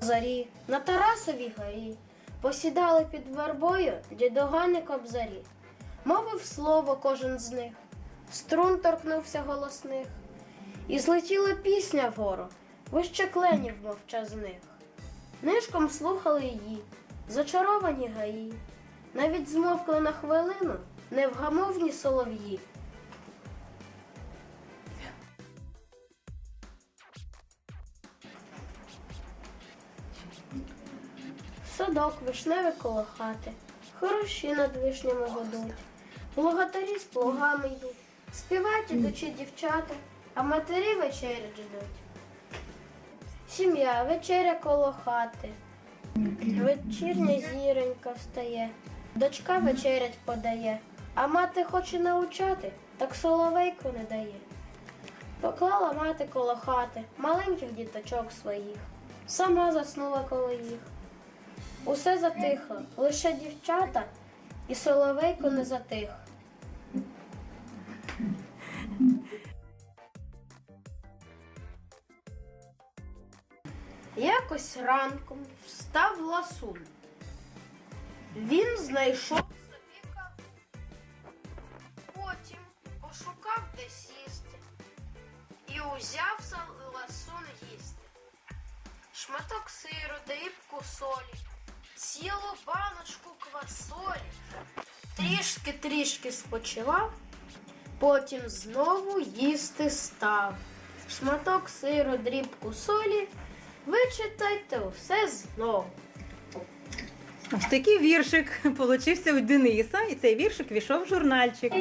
зорі, на Тарасовій горі, посідали під вербою дідогани кобзарі. Мовив слово кожен з них, струн торкнувся голосних, і злетіла пісня вгору, вище кленів мовчазних. Нишком слухали її, зачаровані гаї, навіть змовкли на хвилину невгамовні солов'ї. Садок вишневий коло хати, хороші над вишнями годуть, Плугатарі з плугами йдуть, співають ідучі дівчата, а матері вечерять ждуть. Сім'я вечеря коло хати, вечірня зіронька встає, дочка вечерять подає, а мати хоче научати, так соловейку не дає. Поклала мати коло хати маленьких діточок своїх, сама заснула коло їх. Усе затихло, лише дівчата і соловейко не затих. Якось ранком встав ласун. Він знайшов собі. Потім пошукав де сісти і узяв за ласун їсти. Шматок сиру, дрібку солі, цілу баночку квасолі. Трішки-трішки спочивав, потім знову їсти став. Шматок сиру, дрібку солі, вичитайте усе знову. Ось такий віршик получився у Дениса, і цей віршик війшов в журнальчик.